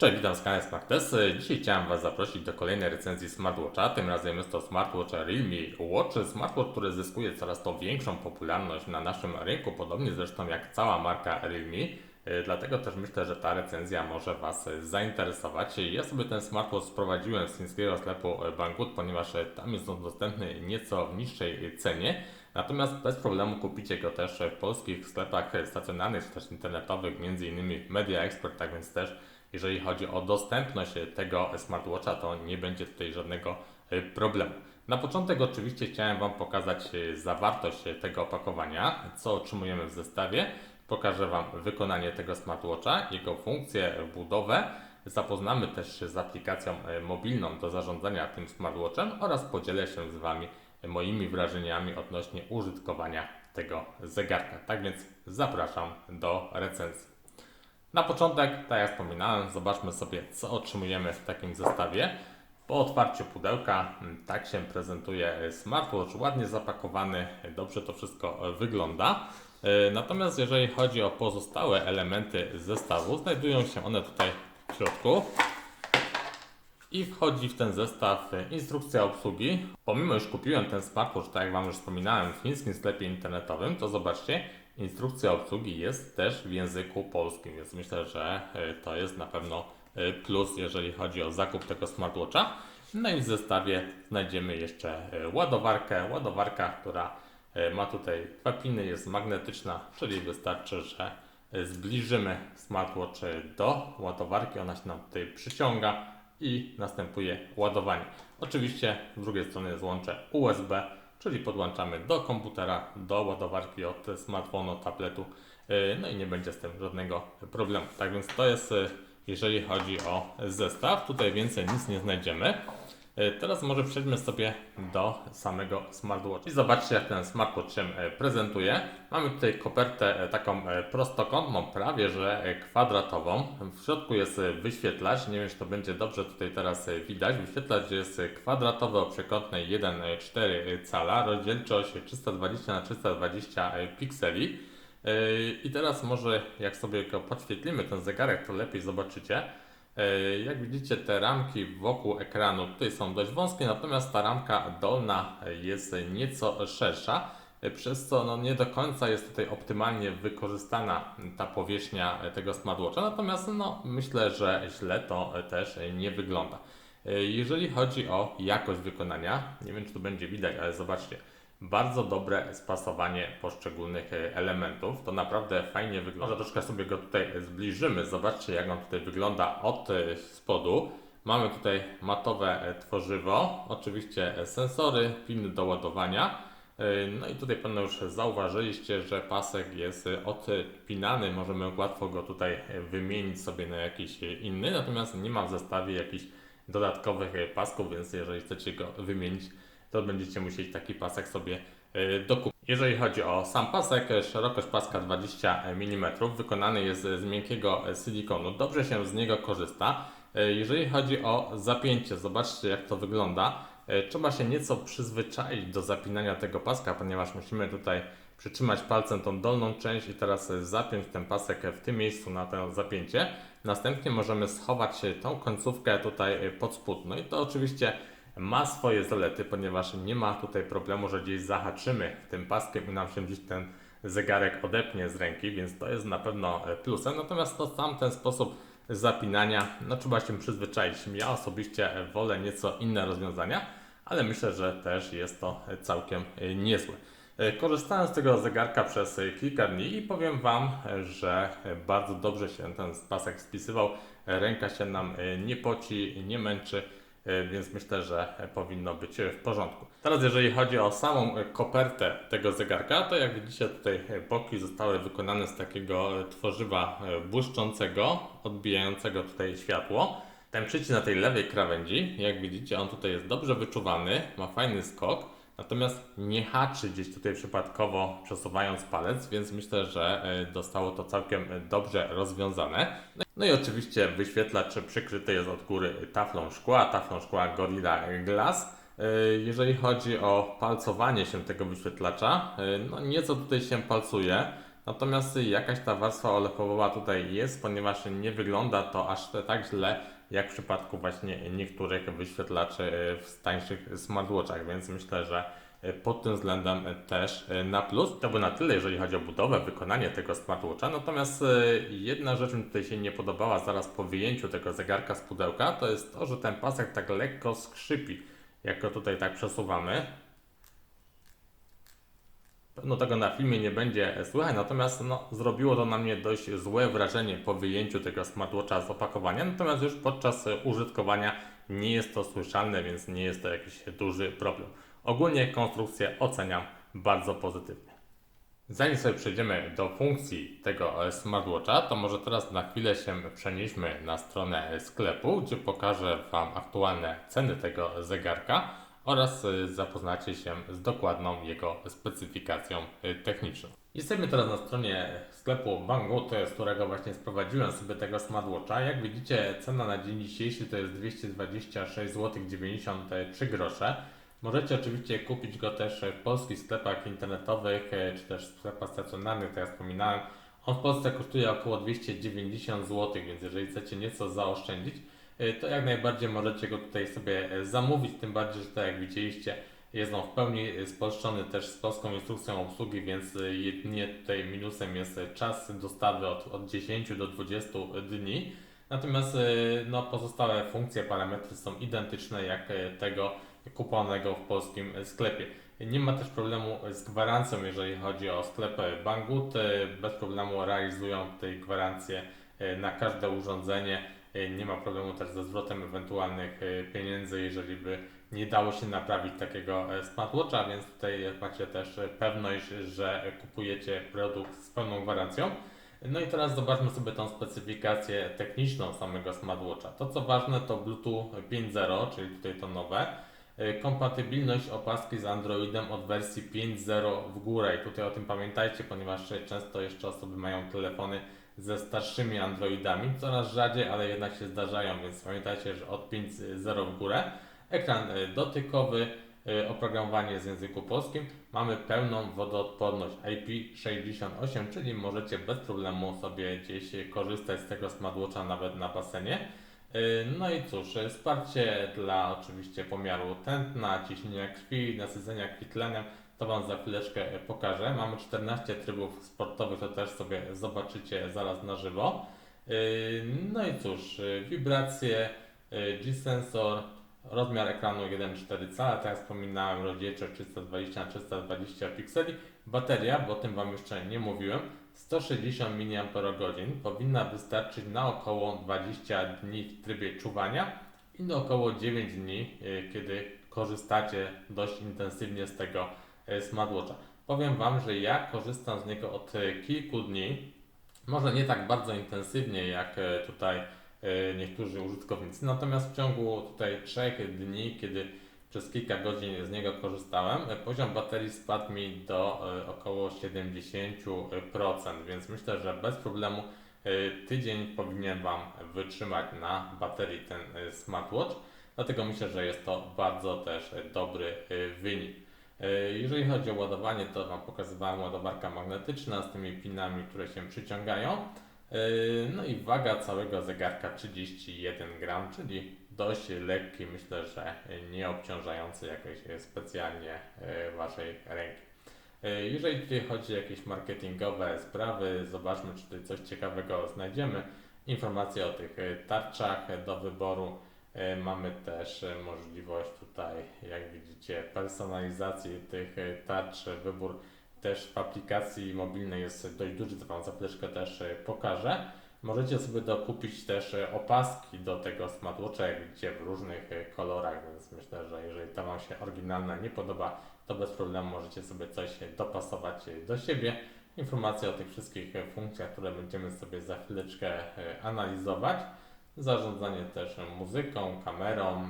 Cześć, witam z kanału SmartTest. Dzisiaj chciałem Was zaprosić do kolejnej recenzji smartwatcha. Tym razem jest to smartwatch Realme Watch. Smartwatch, który zyskuje coraz to większą popularność na naszym rynku, podobnie zresztą jak cała marka Realme. Dlatego też myślę, że ta recenzja może Was zainteresować. Ja sobie ten smartwatch sprowadziłem z chińskiego sklepu Banggood, ponieważ tam jest on dostępny nieco w niższej cenie. Natomiast bez problemu kupicie go też w polskich sklepach stacjonarnych czy też internetowych, m.in. Media Expert, tak więc też jeżeli chodzi o dostępność tego smartwatcha, to nie będzie tutaj żadnego e, problemu. Na początek oczywiście chciałem Wam pokazać e, zawartość tego opakowania, co otrzymujemy w zestawie. Pokażę Wam wykonanie tego smartwatcha, jego funkcję, budowę. Zapoznamy też się z aplikacją e, mobilną do zarządzania tym smartwatchem oraz podzielę się z Wami moimi wrażeniami odnośnie użytkowania tego zegarka. Tak więc zapraszam do recenzji. Na początek, tak jak wspominałem, zobaczmy sobie, co otrzymujemy w takim zestawie. Po otwarciu pudełka mm, tak się prezentuje smartwatch, ładnie zapakowany, dobrze to wszystko wygląda. E, Natomiast jeżeli chodzi o pozostałe elementy zestawu, znajdują się one tutaj w środku. I wchodzi w ten zestaw instrukcja obsługi. Pomimo, już kupiłem ten smartwatch, tak jak Wam już wspominałem, w chińskim sklepie internetowym, to zobaczcie, instrukcja obsługi jest też w języku polskim, więc myślę, że e, to jest na pewno e, plus, jeżeli chodzi o zakup tego smartwatcha. No i w zestawie znajdziemy jeszcze e, ładowarkę, ładowarka, która ma tutaj dwa piny, jest magnetyczna, czyli wystarczy, że zbliżymy smartwatch do ładowarki, ona się nam tutaj przyciąga i następuje ładowanie. Oczywiście z drugiej strony jest łącze USB, czyli podłączamy do komputera, do ładowarki od smartfonu, tabletu, yy, no i nie będzie z tym żadnego problemu. Tak więc to jest, yy, jeżeli chodzi o zestaw. Tutaj więcej nic nie znajdziemy. Yy, Teraz może przejdźmy sobie do samego smartwatcha. I zobaczcie, jak ten smartwatch się e, prezentuje. Mamy tutaj kopertę e, taką e, prostokątną, prawie że e, kwadratową. W środku jest e, wyświetlacz. Nie wiem, czy to będzie dobrze tutaj teraz e, widać. Wyświetlacz jest e, kwadratowy o przekątnej 1,4 cala, rozdzielczość 320 na 320 pikseli. I teraz może jak sobie go podświetlimy, ten zegarek, to lepiej zobaczycie. Yy, Jak widzicie, te ramki wokół ekranu tutaj są dość wąskie, natomiast ta ramka dolna jest nieco szersza, yy, przez co no, nie do końca jest tutaj optymalnie wykorzystana ta powierzchnia tego smartwatcha. Natomiast no, myślę, że źle to też nie wygląda. Yy, Jeżeli chodzi o jakość wykonania, nie wiem czy tu będzie widać, ale zobaczcie, bardzo dobre spasowanie poszczególnych e, elementów. To naprawdę fajnie wygląda. Może troszkę sobie go tutaj zbliżymy. Zobaczcie, jak on tutaj wygląda od e, spodu. Mamy tutaj matowe e, tworzywo, oczywiście sensory, piny do ładowania. No i tutaj pewno już zauważyliście, że pasek jest odpinany. Możemy łatwo go tutaj wymienić sobie na jakiś inny, natomiast nie ma w zestawie jakichś dodatkowych pasków, więc jeżeli chcecie go wymienić, to będziecie musieli taki pasek sobie e, dokupić. Jeżeli chodzi o sam pasek, e, szerokość paska 20 mm, wykonany jest z miękkiego silikonu. Dobrze się z niego korzysta. Jeżeli chodzi o zapięcie, zobaczcie jak to wygląda. Trzeba się nieco przyzwyczaić do zapinania tego paska, ponieważ musimy tutaj przytrzymać palcem tą dolną część i teraz zapiąć ten pasek w tym miejscu na to zapięcie. Następnie możemy schować tą końcówkę tutaj pod spód. No i to oczywiście ma swoje zalety, ponieważ nie ma tutaj problemu, że gdzieś zahaczymy tym paskiem i nam się gdzieś ten zegarek odepnie z ręki, więc to jest na pewno e, plusem. Natomiast to sam ten sposób zapinania, no trzeba się przyzwyczaić. Ja osobiście e, wolę nieco inne rozwiązania, ale myślę, że też jest to e, całkiem niezłe. Korzystałem z tego zegarka przez kilka dni i powiem Wam, że bardzo dobrze się ten pasek spisywał. Ręka się nam nie poci, nie męczy, więc myślę, że e, powinno być e, w porządku. Teraz jeżeli chodzi o samą e, kopertę tego zegarka, to jak widzicie tutaj e, boki zostały wykonane z takiego e, tworzywa e, błyszczącego, odbijającego tutaj światło. Ten przycisk na tej lewej krawędzi, jak widzicie, on tutaj jest dobrze wyczuwany, ma fajny skok. Natomiast nie haczy gdzieś tutaj przypadkowo przesuwając palec, więc myślę, że e, zostało to całkiem e, dobrze rozwiązane. No i- No oczywiście wyświetlacz przykryty jest od góry taflą szkła, taflą szkła Gorilla Glass. E, Jeżeli chodzi o palcowanie się tego wyświetlacza, e, no nieco tutaj się palcuje, Natomiast jakaś ta warstwa olewowa tutaj jest, ponieważ nie wygląda to aż tak źle, jak w przypadku właśnie niektórych wyświetlaczy w tańszych smartwatchach, więc myślę, że pod tym względem też na plus. To by na tyle, jeżeli chodzi o budowę, wykonanie tego smartwatcha. Natomiast jedna rzecz mi tutaj się nie podobała zaraz po wyjęciu tego zegarka z pudełka, to jest to, że ten pasek tak lekko skrzypi, jak go tutaj tak przesuwamy. Pewno tego na filmie nie będzie słychać, natomiast no, zrobiło to na mnie dość złe wrażenie po wyjęciu tego smartwatcha z opakowania, natomiast już podczas użytkowania nie jest to słyszalne, więc nie jest to jakiś duży problem. Ogólnie konstrukcję oceniam bardzo pozytywnie. Zanim sobie przejdziemy do funkcji tego e, smartwatcha, to może teraz na chwilę się przenieśmy na stronę sklepu, gdzie pokażę Wam aktualne ceny tego zegarka oraz e, zapoznacie się z dokładną jego specyfikacją e, techniczną. Jesteśmy teraz na stronie sklepu Banggood, z którego właśnie sprowadziłem sobie tego smartwatcha. Jak widzicie, cena na dzień dzisiejszy to jest 226 zł 93 grosze. Możecie oczywiście kupić go też w polskich sklepach internetowych, e, czy też w sklepach stacjonarnych, tak jak wspominałem. On w Polsce kosztuje około 290 zł, więc jeżeli chcecie nieco zaoszczędzić, to jak najbardziej możecie go tutaj sobie e, zamówić, tym bardziej, że tak jak widzieliście, jest on w pełni spolszczony też z polską instrukcją obsługi, więc jedynie tutaj minusem jest czas dostawy od, od 10 do 20 dni. Natomiast no, pozostałe funkcje, parametry są identyczne jak tego kupowanego w polskim sklepie. Nie ma też problemu z gwarancją, jeżeli chodzi o sklepy Banggood. Bez problemu realizują tej gwarancję e, na każde urządzenie. E, nie ma problemu też ze zwrotem ewentualnych e, pieniędzy, jeżeli by nie dało się naprawić takiego smartwatcha, więc tutaj macie też pewność, że kupujecie produkt z pełną gwarancją. No i teraz zobaczmy sobie tą specyfikację techniczną samego smartwatcha. To co ważne to Bluetooth 5.0, czyli tutaj to nowe. E, kompatybilność opaski z Androidem od wersji 5.0 w górę. I tutaj o tym pamiętajcie, ponieważ często jeszcze osoby mają telefony ze starszymi Androidami, coraz rzadziej, ale jednak się zdarzają, więc pamiętajcie, że od 5.0 w górę. Ekran e, dotykowy, e, oprogramowanie z języku polskim. Mamy pełną wodoodporność IP68, czyli możecie bez problemu sobie gdzieś korzystać z tego smartwatcha nawet na basenie. Y, no i cóż, wsparcie dla oczywiście pomiaru tętna, ciśnienia krwi, nasycenia krwi tlenem, to Wam za chwileczkę pokażę. Mamy 14 trybów sportowych, to też sobie zobaczycie zaraz na żywo. Y, no i cóż, wibracje, G-sensor, rozmiar ekranu 1,4 cala, tak jak wspominałem, rozdzielczość 320 na 320 pikseli, bateria, bo o tym Wam jeszcze nie mówiłem, 160 mAh powinna wystarczyć na około 20 dni w trybie czuwania i na około 9 dni, kiedy korzystacie dość intensywnie z tego smartwatcha. Powiem Wam, że ja korzystam z niego od e, kilku dni, może nie tak bardzo intensywnie jak tutaj niektórzy użytkownicy, natomiast w ciągu tutaj 3 dni, kiedy przez kilka godzin z niego korzystałem. Poziom baterii spadł mi do e, około 70%, więc myślę, że bez problemu e, tydzień powinien Wam wytrzymać na baterii ten e, smartwatch. Dlatego myślę, że jest to bardzo też dobry wynik. Jeżeli chodzi o ładowanie, to Wam pokazywałem ładowarka magnetyczna z tymi pinami, które się przyciągają. No i waga całego zegarka 31 gram, czyli dość lekki, myślę, że nie obciążający jakoś specjalnie e, Waszej ręki. E, jeżeli tutaj chodzi o jakieś marketingowe sprawy, zobaczmy, czy tutaj coś ciekawego znajdziemy. Informacje o tych e, tarczach do wyboru. Mamy też możliwość tutaj, jak widzicie, personalizacji tych tarcz. Wybór też w aplikacji mobilnej jest dość duży, to Wam za chwileczkę też pokażę. Możecie sobie dokupić też e, opaski do tego smartwatcha, jak widzicie, w różnych e, kolorach, więc myślę, że jeżeli ta Wam się oryginalna nie podoba, to bez problemu możecie sobie coś dopasować e, do siebie. Informacje o tych wszystkich funkcjach, które będziemy sobie za chwileczkę analizować. Zarządzanie też muzyką, kamerą,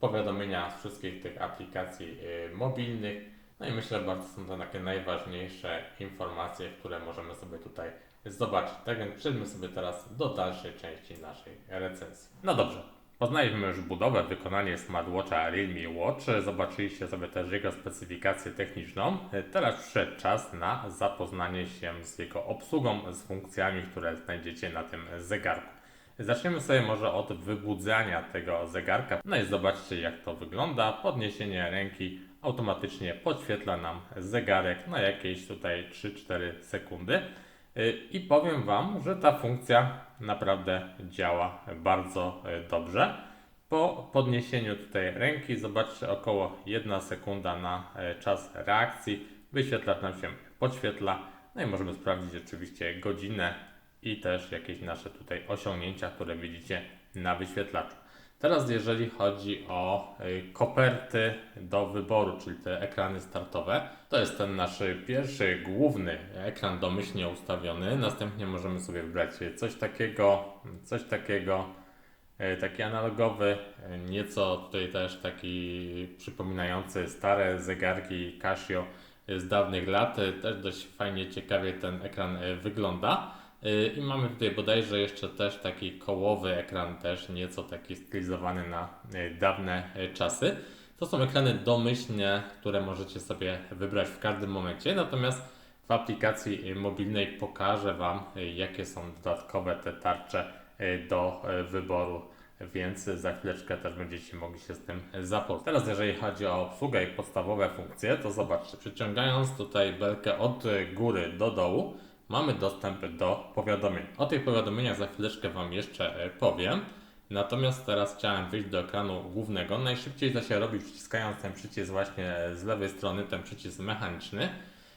powiadomienia z wszystkich tych aplikacji mobilnych. No i myślę, że bardzo są to takie najważniejsze informacje, które możemy sobie tutaj zobaczyć. Tak więc przejdźmy sobie teraz do dalszej części naszej recenzji. No dobrze, Poznaliśmy już budowę, wykonanie smartwatcha Realme Watch, zobaczyliście sobie też jego specyfikację techniczną. Teraz przyszedł czas na zapoznanie się z jego obsługą, z funkcjami, które znajdziecie na tym zegarku. Zaczniemy sobie może od wybudzania tego zegarka. No i zobaczcie jak to wygląda. Podniesienie ręki automatycznie podświetla nam zegarek na jakieś tutaj 3-4 sekundy. Y, I powiem Wam, że ta funkcja naprawdę działa bardzo y, dobrze. Po podniesieniu tutaj ręki, zobaczcie, około 1 sekunda na y, czas reakcji. Wyświetlacz nam się podświetla. No i możemy sprawdzić oczywiście godzinę i też jakieś nasze tutaj osiągnięcia, które widzicie na wyświetlaczu. Teraz jeżeli chodzi o y, koperty do wyboru, czyli te ekrany startowe, to jest ten nasz pierwszy główny ekran domyślnie ustawiony. Następnie możemy sobie wybrać coś takiego, coś takiego, y, taki analogowy, y, nieco tutaj też taki przypominający stare zegarki Casio z dawnych lat. Też dość fajnie, ciekawie ten ekran wygląda. I mamy tutaj bodajże jeszcze też taki kołowy ekran, też nieco taki stylizowany na y, dawne y, czasy. To są ekrany domyślne, które możecie sobie wybrać w każdym momencie, natomiast w aplikacji mobilnej pokażę Wam, jakie są dodatkowe te tarcze do wyboru, więc za chwileczkę też będziecie mogli się z tym zapoznać. Teraz jeżeli chodzi o obsługę i podstawowe funkcje, to zobaczcie, przyciągając tutaj belkę od góry do dołu, mamy dostęp do powiadomień. O tych powiadomieniach za chwileczkę Wam jeszcze e, powiem. Natomiast teraz chciałem wyjść do ekranu głównego. Najszybciej to się robi przyciskając ten przycisk właśnie z lewej strony, ten przycisk mechaniczny.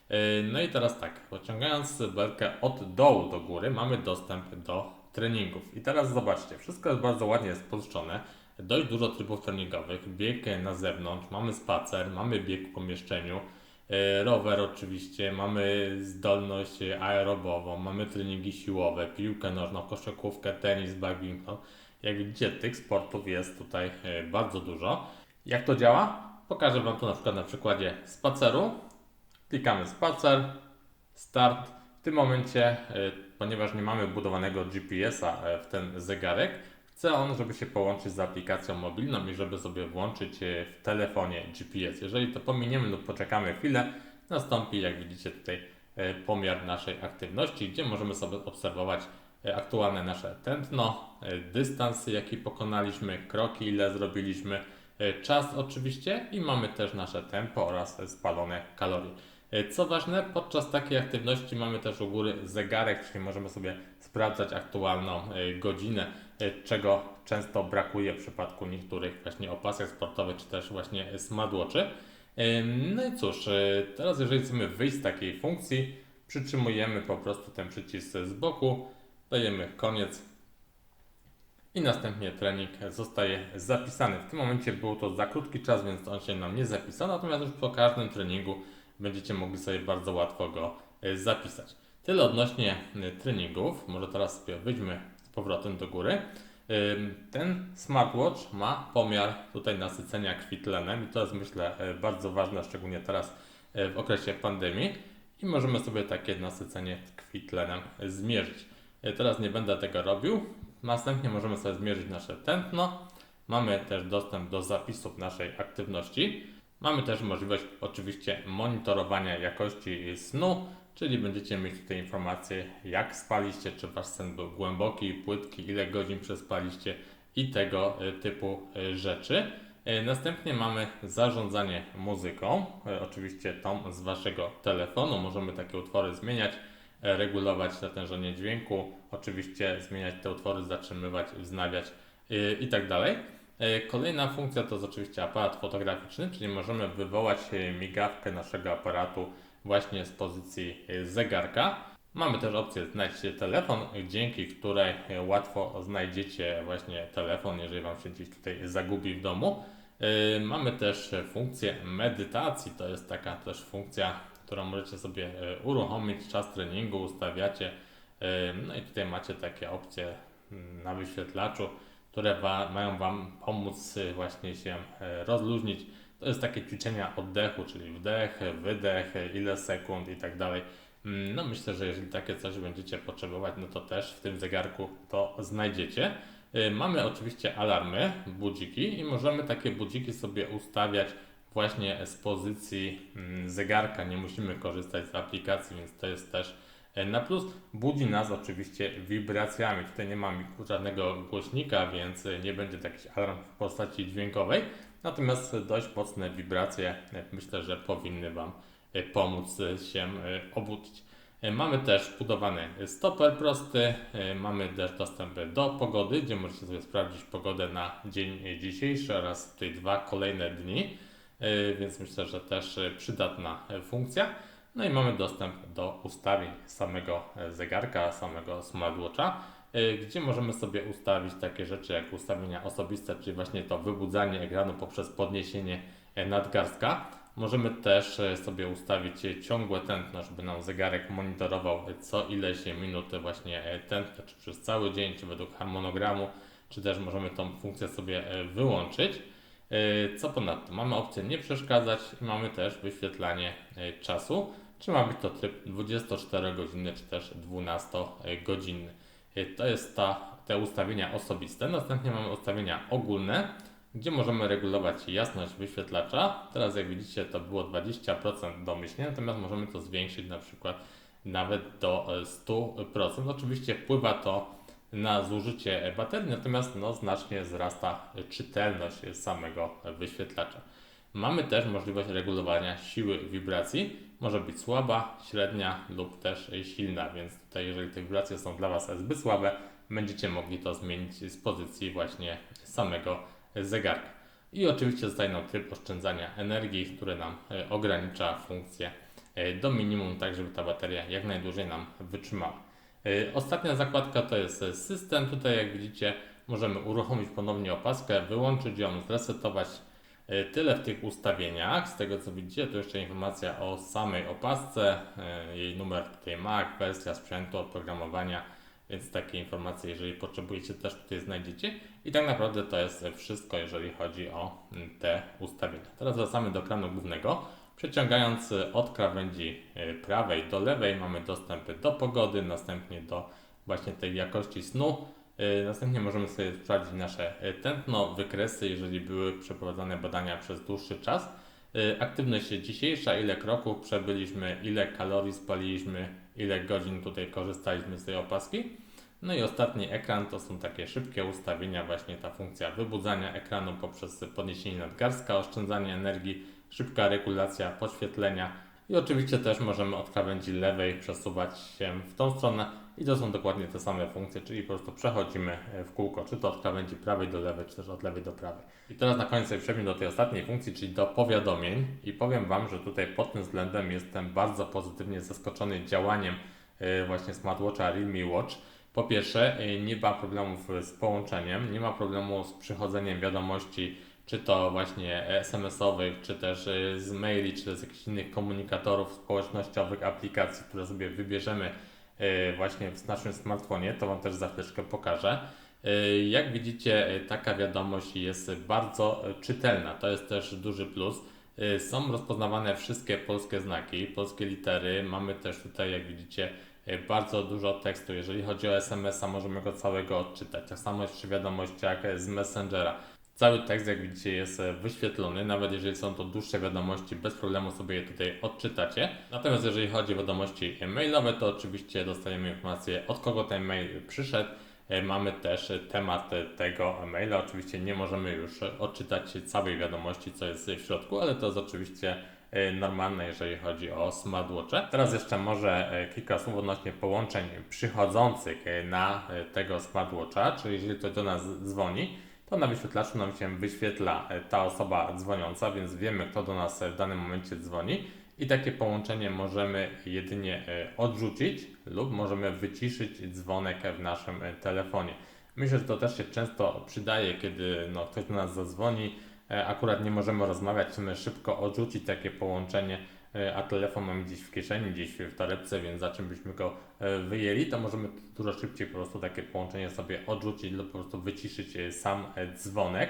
E, no i teraz tak, pociągając belkę od dołu do góry mamy dostęp do treningów. I teraz zobaczcie, wszystko jest bardzo ładnie spolszczone. Dość dużo trybów treningowych, bieg na zewnątrz, mamy spacer, mamy bieg w pomieszczeniu, E, rower oczywiście, mamy zdolność aerobową, mamy treningi siłowe, piłkę nożną, koszykówkę, tenis, badminton. Jak widzicie, tych sportów jest tutaj e, bardzo dużo. Jak to działa? Pokażę Wam to na przykład na przykładzie spaceru. Klikamy spacer, start. W tym momencie, e, ponieważ nie mamy budowanego GPS-a w ten zegarek, Chce on, żeby się połączyć z aplikacją mobilną i żeby sobie włączyć e, w telefonie GPS. Jeżeli to pominiemy lub poczekamy chwilę, nastąpi, jak widzicie tutaj, e, pomiar naszej aktywności, gdzie możemy sobie obserwować e, aktualne nasze tętno, dystans, jaki pokonaliśmy, kroki, ile zrobiliśmy, czas oczywiście i mamy też nasze tempo oraz spalone kalorie. Co ważne, podczas takiej aktywności mamy też u góry zegarek, czyli możemy sobie sprawdzać aktualną godzinę czego często brakuje w przypadku niektórych właśnie opasek sportowych, czy też właśnie smartwatchy. No i cóż, e, teraz jeżeli chcemy wyjść z takiej funkcji, przytrzymujemy po prostu ten przycisk z boku, dajemy koniec i następnie trening zostaje zapisany. W tym momencie był to za krótki czas, więc on się nam nie zapisał, natomiast już po każdym treningu będziecie mogli sobie bardzo łatwo go e, zapisać. Tyle odnośnie treningów. Może teraz sobie wyjdźmy powrotem do góry. Ten smartwatch ma pomiar tutaj nasycenia krwi tlenem i to jest myślę e, bardzo ważne, szczególnie teraz e, w okresie pandemii i możemy sobie takie nasycenie krwi tlenem zmierzyć. E, teraz nie będę tego robił. Następnie możemy sobie zmierzyć nasze tętno. Mamy też dostęp do zapisów naszej aktywności. Mamy też możliwość oczywiście monitorowania jakości snu, czyli będziecie mieć tutaj informacje, jak spaliście, czy wasz sen był głęboki, płytki, ile godzin przespaliście i tego e, typu e, rzeczy. E, następnie mamy zarządzanie muzyką, oczywiście tą z waszego telefonu. Możemy takie utwory zmieniać, regulować natężenie dźwięku, oczywiście zmieniać te utwory, zatrzymywać, wznawiać i tak. Kolejna funkcja to jest oczywiście aparat fotograficzny, czyli możemy wywołać migawkę naszego aparatu właśnie z pozycji e, zegarka. Mamy też opcję znajdź telefon, dzięki której e, łatwo znajdziecie właśnie telefon, jeżeli Wam się gdzieś tutaj zagubi w domu. E, mamy też funkcję medytacji, to jest taka też funkcja, którą możecie sobie uruchomić, czas treningu ustawiacie. No i tutaj macie takie opcje mm, na wyświetlaczu, które mają Wam pomóc właśnie się rozluźnić to jest takie ćwiczenia oddechu, czyli wdech, wydech, ile sekund i tak dalej. Mm, no myślę, że jeżeli takie coś będziecie potrzebować, no to też w tym zegarku to znajdziecie. Y, Mamy oczywiście alarmy, budziki i możemy takie budziki sobie ustawiać właśnie z pozycji mm, zegarka. Nie musimy korzystać z aplikacji, więc to jest też na plus. Budzi nas oczywiście wibracjami. Tutaj nie mam żadnego głośnika, więc e, nie będzie to jakiś alarm w postaci dźwiękowej. Natomiast dość mocne wibracje e, myślę, że powinny Wam e, pomóc e, się e, obudzić. E, Mamy też budowany stoper prosty, e, mamy też dostęp do pogody, gdzie możecie sobie sprawdzić pogodę na dzień dzisiejszy oraz tutaj dwa kolejne dni, E, więc myślę, że też e, przydatna e, funkcja. No i mamy dostęp do ustawień samego e, zegarka, samego smartwatcha, e, gdzie możemy sobie ustawić takie rzeczy jak ustawienia osobiste, czyli właśnie to wybudzanie ekranu poprzez podniesienie e, nadgarstka. Możemy też sobie ustawić ciągłe tętno, żeby nam zegarek monitorował co ileś minut właśnie tętno, czy przez cały dzień, czy według harmonogramu, czy też możemy tą funkcję sobie wyłączyć. Co ponadto? Mamy opcję nie przeszkadzać i mamy też wyświetlanie czasu. Czy ma być to tryb 24 godziny, czy też 12 godzinny. E, To jest ta, te ustawienia osobiste. Następnie mamy ustawienia ogólne, gdzie możemy regulować jasność wyświetlacza. Teraz jak widzicie to było 20% domyślnie, natomiast możemy to zwiększyć na przykład nawet do e, 100%. Oczywiście wpływa to na zużycie baterii, natomiast no, znacznie wzrasta czytelność samego wyświetlacza. Mamy też możliwość regulowania siły wibracji. Może być słaba, średnia lub też silna, więc tutaj jeżeli te wibracje są dla Was zbyt słabe, będziecie mogli to zmienić z pozycji właśnie samego zegarka. I oczywiście zostaje nam tryb oszczędzania energii, który nam e, ogranicza funkcję e, do minimum, tak żeby ta bateria jak najdłużej nam wytrzymała. E, Ostatnia zakładka to jest system. Tutaj jak widzicie możemy uruchomić ponownie opaskę, wyłączyć ją, zresetować. E, Tyle w tych ustawieniach. Z tego co widzicie to jeszcze informacja o samej opasce, e, jej numer tutaj MAC, wersja sprzętu, oprogramowania, więc takie informacje jeżeli potrzebujecie też tutaj znajdziecie. I tak naprawdę to jest wszystko jeżeli chodzi o mm, te ustawienia. Teraz wracamy do ekranu głównego. Przeciągając e, od krawędzi prawej do lewej mamy dostęp do pogody, następnie do właśnie tej jakości snu. E, Następnie możemy sobie sprawdzić nasze e, tętno, wykresy, jeżeli były przeprowadzane badania przez dłuższy czas. E, Aktywność dzisiejsza, ile kroków przebyliśmy, ile kalorii spaliliśmy, ile godzin tutaj korzystaliśmy z tej opaski. No i ostatni ekran to są takie szybkie ustawienia, właśnie ta funkcja wybudzania ekranu poprzez podniesienie nadgarstka, oszczędzanie energii, szybka regulacja podświetlenia i oczywiście też możemy od krawędzi lewej przesuwać się w tą stronę i to są dokładnie te same funkcje, czyli po prostu przechodzimy e, w kółko, czy to od krawędzi prawej do lewej, czy też od lewej do prawej. I teraz na koniec przejdziemy do tej ostatniej funkcji, czyli do powiadomień i powiem Wam, że tutaj pod tym względem jestem bardzo pozytywnie zaskoczony działaniem e, właśnie smartwatcha Realme Watch. Po pierwsze, e, nie ma problemów z połączeniem, nie ma problemu z przychodzeniem wiadomości, czy to właśnie SMS-owych, czy też e, z maili, czy z jakichś innych komunikatorów społecznościowych, aplikacji, które sobie wybierzemy e, właśnie w naszym smartfonie. To Wam też za chwileczkę pokażę. E, Jak widzicie, taka wiadomość jest bardzo czytelna. To jest też duży plus. Są rozpoznawane wszystkie polskie znaki, polskie litery. Mamy też tutaj, jak widzicie, bardzo dużo tekstu. Jeżeli chodzi o SMS-a, możemy go całego odczytać. Tak samo jest przy wiadomościach z Messengera. Cały tekst, jak widzicie, jest e, wyświetlony, nawet jeżeli są to dłuższe wiadomości, bez problemu sobie je tutaj odczytacie. Natomiast jeżeli chodzi o wiadomości mailowe, to oczywiście dostajemy informację, od kogo ten mail przyszedł. E, Mamy też temat tego maila. Oczywiście nie możemy już odczytać całej wiadomości, co jest w środku, ale to jest oczywiście e, normalne, jeżeli chodzi o smartwatche. Teraz jeszcze może kilka słów odnośnie połączeń przychodzących na tego smartwatcha, czyli jeżeli ktoś do nas dzwoni, to na wyświetlaczu nam się wyświetla e, ta osoba dzwoniąca, więc wiemy, kto do nas e, w danym momencie dzwoni. I takie połączenie możemy jedynie e, odrzucić lub możemy wyciszyć dzwonek w naszym telefonie. Myślę, że to też się często przydaje, kiedy no, ktoś do nas zadzwoni, akurat nie możemy rozmawiać, chcemy szybko odrzucić takie połączenie, a telefon mamy gdzieś w kieszeni, gdzieś w torebce, więc za czym byśmy go wyjęli, to możemy dużo szybciej po prostu takie połączenie sobie odrzucić lub po prostu wyciszyć e, sam e, dzwonek.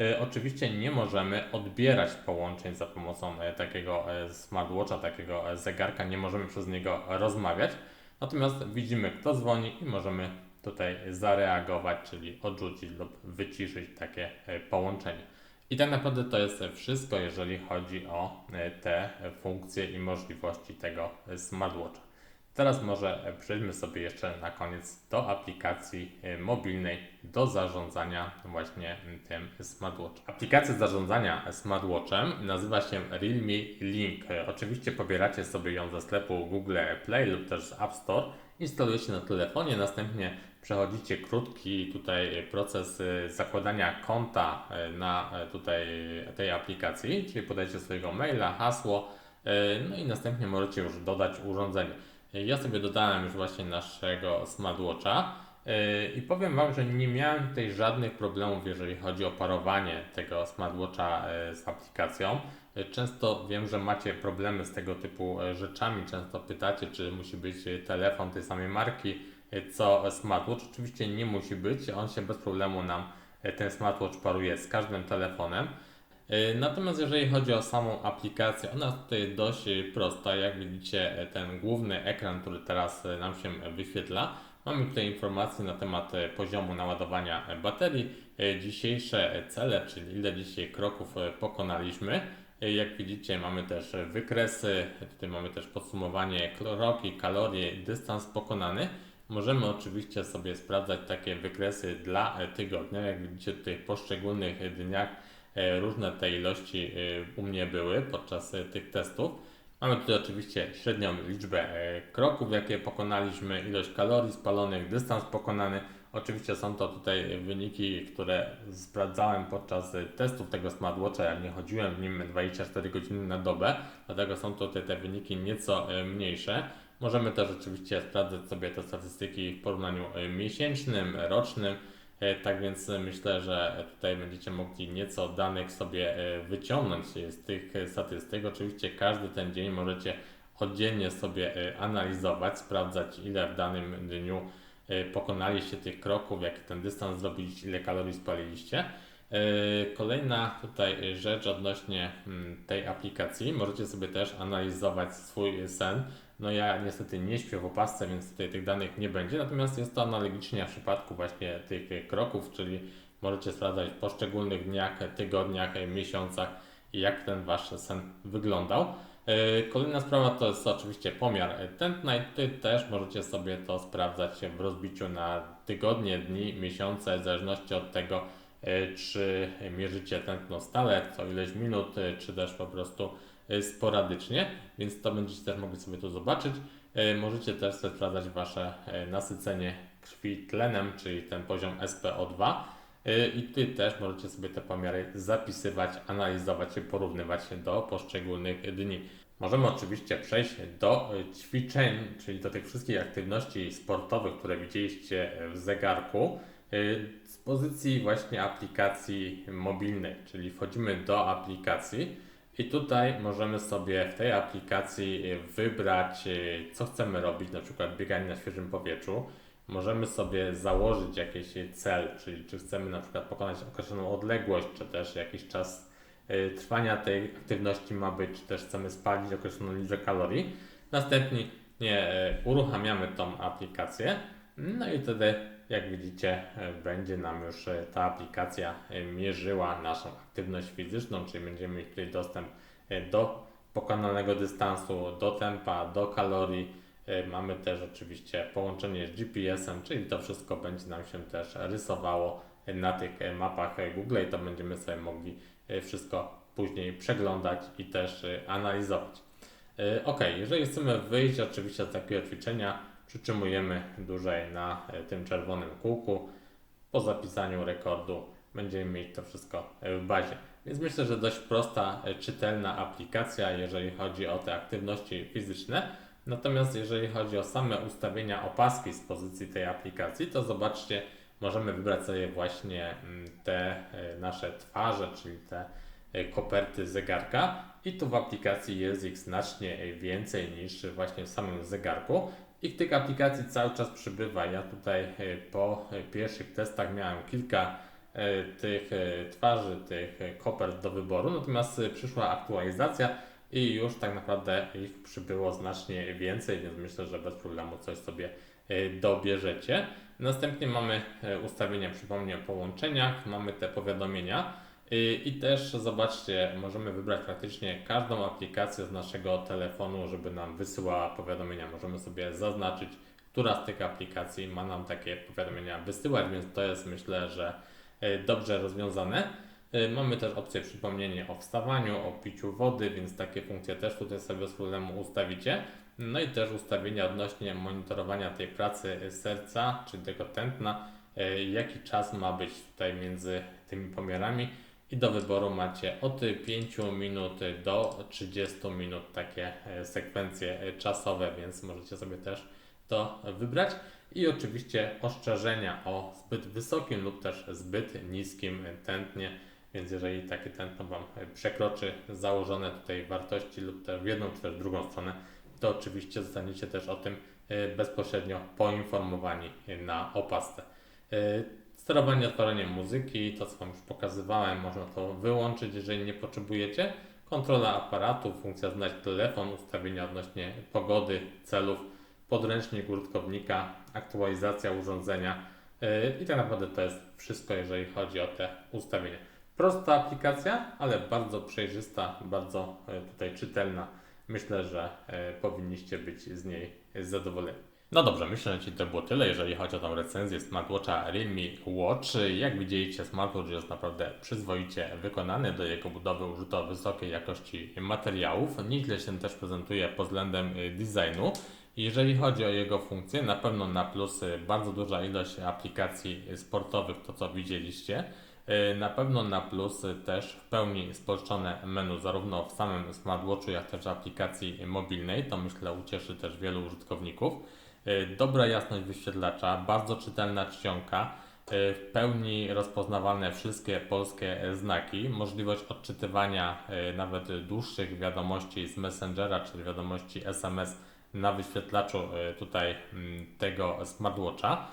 E, Oczywiście nie możemy odbierać połączeń za pomocą e, takiego e, smartwatcha, takiego e, zegarka, nie możemy przez niego rozmawiać. Natomiast widzimy, kto dzwoni i możemy tutaj zareagować, czyli odrzucić lub wyciszyć takie e, połączenie. I tak naprawdę to jest wszystko, jeżeli chodzi o e, te funkcje i możliwości tego e, smartwatcha. Teraz może przejdźmy sobie jeszcze na koniec do aplikacji e, mobilnej do zarządzania właśnie m, tym smartwatchem. Aplikacja zarządzania smartwatchem nazywa się Realme Link. Oczywiście pobieracie sobie ją ze sklepu Google Play lub też z App Store. Instalujecie na telefonie, następnie przechodzicie krótki tutaj proces e, zakładania konta na tutaj tej aplikacji, czyli podajecie swojego maila, hasło, no i następnie możecie już dodać urządzenie. Ja sobie dodałem już właśnie naszego smartwatcha yy, i powiem Wam, że nie miałem tutaj żadnych problemów, jeżeli chodzi o parowanie tego smartwatcha yy, z aplikacją. Yy, Często wiem, że macie problemy z tego typu rzeczami. Często pytacie, czy musi być telefon tej samej marki co smartwatch. Oczywiście nie musi być, on się bez problemu nam ten smartwatch paruje z każdym telefonem. Yy, Natomiast jeżeli chodzi o samą aplikację, ona jest tutaj dość yy, prosta. Jak widzicie, yy, ten główny ekran, który teraz yy, nam się wyświetla, mamy tutaj informacje na temat poziomu naładowania baterii, dzisiejsze cele, czyli ile dzisiaj kroków pokonaliśmy. Jak widzicie, mamy też wykresy, tutaj mamy też podsumowanie kroki, kalorie, dystans pokonany. Możemy oczywiście sobie sprawdzać takie wykresy dla e, tygodnia. Jak widzicie, tutaj w poszczególnych e, dniach e, różne te ilości e, u mnie były podczas e, tych testów. Mamy tutaj oczywiście średnią liczbę e, kroków, jakie pokonaliśmy, ilość kalorii spalonych, dystans pokonany. Oczywiście są to tutaj wyniki, które sprawdzałem podczas e, testów tego smartwatcha. Ja nie chodziłem w nim 24 godziny na dobę, dlatego są to te, wyniki nieco e, mniejsze. Możemy też oczywiście sprawdzać sobie te statystyki w porównaniu e, miesięcznym, rocznym. E, Tak więc e, myślę, że tutaj będziecie mogli nieco danych sobie e, wyciągnąć z tych statystyk. Oczywiście każdy ten dzień możecie oddzielnie sobie analizować, sprawdzać ile w danym dniu pokonaliście tych kroków, jaki ten dystans zrobiliście, ile kalorii spaliliście. E, Kolejna tutaj rzecz odnośnie mm, tej aplikacji, możecie sobie też analizować swój sen. No ja niestety nie śpię w opasce, więc tutaj tych danych nie będzie, natomiast jest to analogicznie w przypadku właśnie tych kroków, czyli możecie sprawdzać w poszczególnych dniach, tygodniach, miesiącach, jak ten wasz sen wyglądał. E, Kolejna sprawa to jest oczywiście pomiar tętna i tutaj też możecie sobie to sprawdzać w rozbiciu na tygodnie, dni, miesiące, w zależności od tego, czy mierzycie tętno stale, co ileś minut, e, czy też po prostu e, sporadycznie, więc to będziecie też mogli sobie tu zobaczyć. E, Możecie też sprawdzać Wasze e, nasycenie krwi tlenem, czyli ten poziom SPO2. E, I tutaj też możecie sobie te pomiary zapisywać, analizować i porównywać do poszczególnych dni. Możemy oczywiście przejść do e, ćwiczeń, czyli do tych wszystkich aktywności sportowych, które widzieliście w zegarku, e, z pozycji właśnie aplikacji mobilnej, czyli wchodzimy do aplikacji i tutaj możemy sobie w tej aplikacji e, wybrać, e, co chcemy robić, na przykład bieganie na świeżym powietrzu. Możemy sobie założyć jakiś cel, czyli czy chcemy na przykład pokonać określoną odległość, czy też jakiś czas trwania tej aktywności ma być, czy też chcemy spalić określoną liczbę kalorii. Następnie uruchamiamy tą aplikację, no i wtedy, jak widzicie, e, będzie nam już e, ta aplikacja e, mierzyła naszą aktywność fizyczną, czyli będziemy mieć tutaj dostęp do pokonanego dystansu, do tempa, do kalorii. Mamy też oczywiście połączenie z GPS-em, czyli to wszystko będzie nam się też rysowało na tych mapach Google i to będziemy sobie mogli wszystko później przeglądać i też analizować. Ok, jeżeli chcemy wyjść oczywiście z takiego ćwiczenia, przytrzymujemy dłużej na e, tym czerwonym kółku. Po zapisaniu rekordu będziemy mieć to wszystko e, w bazie. Więc myślę, że dość prosta, e, czytelna aplikacja, jeżeli chodzi o te aktywności fizyczne. Natomiast jeżeli chodzi o same ustawienia opaski z pozycji tej aplikacji, to zobaczcie, możemy wybrać sobie właśnie mm, te nasze twarze, czyli te koperty zegarka i tu w aplikacji jest ich znacznie więcej niż właśnie w samym zegarku. I tych aplikacji cały czas przybywa. Ja tutaj e, po pierwszych testach miałem kilka e, tych e, twarzy, tych kopert do wyboru, natomiast przyszła aktualizacja i już tak naprawdę ich przybyło znacznie więcej, więc myślę, że bez problemu coś sobie dobierzecie. Następnie mamy ustawienia, przypomnę, o połączeniach, mamy te powiadomienia i też zobaczcie, możemy wybrać praktycznie każdą aplikację z naszego telefonu, żeby nam wysyłała powiadomienia. Możemy sobie zaznaczyć, która z tych aplikacji ma nam takie powiadomienia wysyłać, więc to jest myślę, że e, dobrze rozwiązane. E, Mamy też opcję przypomnienie o wstawaniu, o piciu wody, więc takie funkcje też tutaj sobie bez problemu ustawicie. No i też ustawienia odnośnie monitorowania tej pracy serca, czy tego tętna, jaki czas ma być tutaj między tymi pomiarami. I do wyboru macie od 5 minut do 30 minut takie e, sekwencje e, czasowe, więc możecie sobie też to wybrać. I oczywiście ostrzeżenia o zbyt wysokim lub też zbyt niskim tętnie, więc jeżeli takie tętno Wam przekroczy założone tutaj wartości lub też w jedną czy też drugą stronę, to oczywiście zostaniecie też o tym e, bezpośrednio poinformowani na opasce. E, Sterowanie otworzeniem muzyki, to co Wam już pokazywałem, można to wyłączyć, jeżeli nie potrzebujecie. Kontrola aparatu, funkcja znać telefon, ustawienia odnośnie pogody, celów, podręcznik użytkownika, aktualizacja urządzenia yy, i tak naprawdę to jest wszystko, jeżeli chodzi o te ustawienia. Prosta aplikacja, ale bardzo przejrzysta, bardzo yy, tutaj czytelna. Myślę, że yy, powinniście być z niej zadowoleni. No dobrze, myślę, że to było tyle, jeżeli chodzi o tą recenzję smartwatcha Realme Watch. Jak widzieliście, smartwatch jest naprawdę przyzwoicie wykonany, do jego budowy użyto wysokiej jakości materiałów. Nieźle się też prezentuje pod względem y, designu. Jeżeli chodzi o jego funkcje, na pewno na plus y, bardzo duża ilość aplikacji sportowych, to co widzieliście. Y, Na pewno na plus też w pełni spolszczone menu, zarówno w samym smartwatchu, jak też w aplikacji mobilnej. To myślę ucieszy też wielu użytkowników. Y, Dobra jasność wyświetlacza, bardzo czytelna czcionka, y, w pełni rozpoznawane wszystkie polskie znaki, możliwość odczytywania y, nawet dłuższych wiadomości z Messengera czy wiadomości SMS na wyświetlaczu tutaj mm, tego smartwatcha.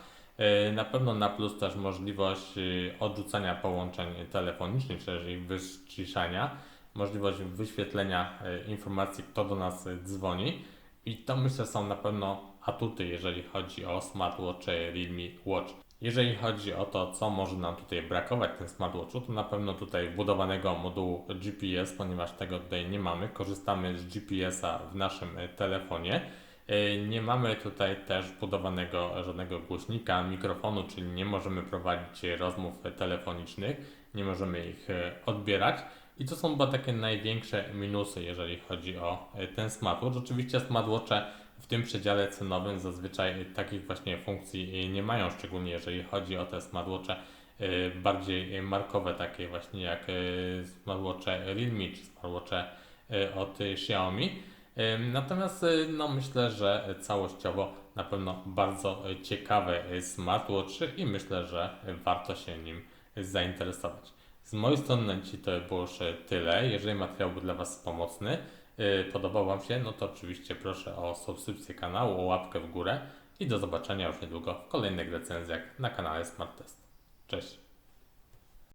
Na pewno na plus też możliwość odrzucania połączeń telefonicznych, czyli ich wyciszania, możliwość wyświetlenia informacji, kto do nas dzwoni. I to myślę są na pewno atuty, jeżeli chodzi o smartwatch Realme Watch. Jeżeli chodzi o to, co może nam tutaj brakować w tym smartwatchu, to na pewno tutaj wbudowanego modułu GPS, ponieważ tego tutaj nie mamy. Korzystamy z GPS-a w naszym e, telefonie. E, Nie mamy tutaj też wbudowanego żadnego głośnika, mikrofonu, czyli nie możemy prowadzić rozmów telefonicznych, nie możemy ich e, odbierać. I to są chyba takie największe minusy, jeżeli chodzi o ten smartwatch. Oczywiście smartwatche w tym przedziale cenowym zazwyczaj takich właśnie funkcji nie mają, szczególnie jeżeli chodzi o te smartwatche e, bardziej markowe, takie właśnie jak e, smartwatche Realme czy smartwatche e, od Xiaomi. Natomiast no, myślę, że całościowo na pewno bardzo ciekawy smartwatch i myślę, że warto się nim zainteresować. Z mojej strony na to było już tyle. Jeżeli materiał był dla Was pomocny, podobał Wam się, no to oczywiście proszę o subskrypcję kanału, o łapkę w górę i do zobaczenia już niedługo w kolejnych recenzjach na kanale Smart Test. Cześć!